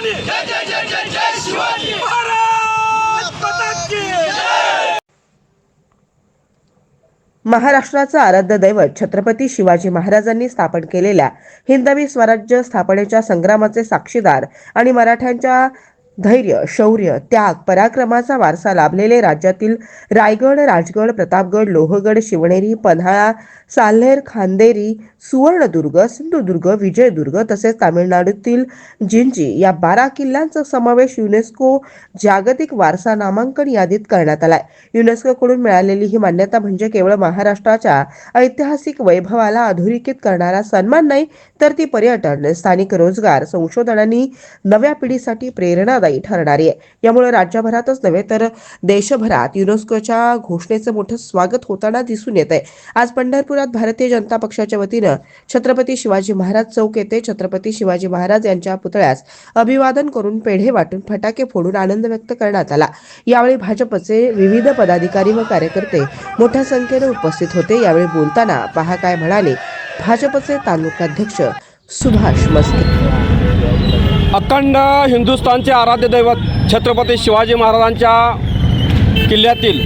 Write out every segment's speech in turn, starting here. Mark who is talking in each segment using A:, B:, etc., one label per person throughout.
A: की
B: महाराष्ट्राचं आराध्य दैवत छत्रपती शिवाजी महाराजांनी स्थापन केलेल्या हिंदवी स्वराज्य स्थापनेच्या संग्रामाचे साक्षीदार आणि मराठ्यांच्या धैर्य शौर्य त्याग पराक्रमाचा वारसा लाभलेले राज्यातील रायगड राजगड प्रतापगड लोहगड शिवनेरी पन्हाळा साल्हेर खांदेरी सुवर्णदुर्ग सिंधुदुर्ग विजयदुर्ग तसेच तामिळनाडूतील जिंजी या बारा किल्ल्यांचा समावेश युनेस्को जागतिक वारसा नामांकन यादीत करण्यात आलाय. युनेस्कोकडून मिळालेली ही मान्यता म्हणजे केवळ महाराष्ट्राच्या ऐतिहासिक वैभवाला अधोरेखित करणारा सन्मान नाही तर ती पर्यटन स्थानिक रोजगार संशोधन आणि नव्या पिढीसाठी प्रेरणादायी ठरणारी आहे. यामुळे राज्यभरातच नव्हे तर देशभरात युनेस्कोच्या घोषणेचं मोठं स्वागत होताना दिसून येत आहे आज पंढरपुरात भारतीय जनता पक्षाच्या वतीनं छत्रपती शिवाजी महाराज चौक येथे छत्रपती शिवाजी महाराज यांच्या पुतळ्यास अभिवादन करून पेढे वाटून फटाके फोडून आनंद व्यक्त करण्यात आला. यावेळी भाजपचे विविध पदाधिकारी व कार्यकर्ते मोठ्या संख्येने उपस्थित होते. यावेळी बोलताना पहा काय म्हणाले भाजपचे तालुकाध्यक्ष सुभाष मस्के.
C: अखंड हिंदुस्थानचे आराध्य दैवत छत्रपती शिवाजी महाराजांच्या किल्ल्यातील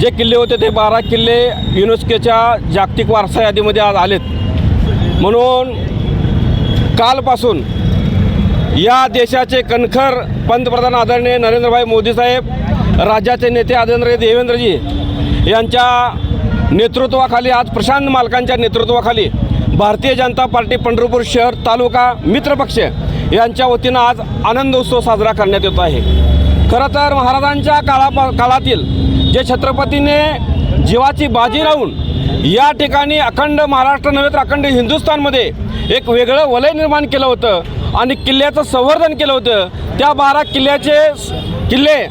C: जे किल्ले होते ते बारा किल्ले युनेस्कोच्या जागतिक वारसा यादीमध्ये आज आलेत. म्हणून कालपासून या देशाचे कणखर पंतप्रधान आदरणीय नरेंद्रभाई मोदी साहेब राज्याचे नेते आदरणीय देवेंद्रजी यांच्या नेतृत्वाखाली आज प्रशांत मालकांच्या नेतृत्वाखाली भारतीय जनता पार्टी पंढरपूर शहर तालुका मित्रपक्ष यांच्या वतीनं आज आनंद उत्सव साजरा करण्यात येतो आहे. खरं तर महाराजांच्या काळा काळातील जे छत्रपतीने जीवाची बाजी लावून या ठिकाणी अखंड महाराष्ट्र नव्हे तर अखंड हिंदुस्थानमध्ये एक वेगळं वलय निर्माण केलं होतं आणि किल्ल्याचं संवर्धन केलं होतं. त्या बारा किल्ल्याचे किल्ले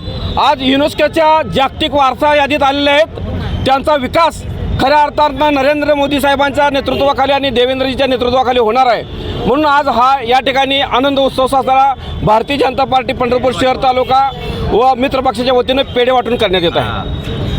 C: आज युनेस्कोच्या जागतिक वारसा यादीत आलेले आहेत. त्यांचा विकास खऱ्या अर्थानं नरेंद्र मोदी साहेबांच्या नेतृत्वाखाली आणि देवेंद्रजीच्या नेतृत्वाखाली होणार आहे. म्हणून आज हा या ठिकाणी आनंद उत्सव साजरा भारतीय जनता पार्टी पंढरपूर शहर तालुका व मित्रपक्षाच्या वतीनं पेढे वाटून करण्यात येत आहे.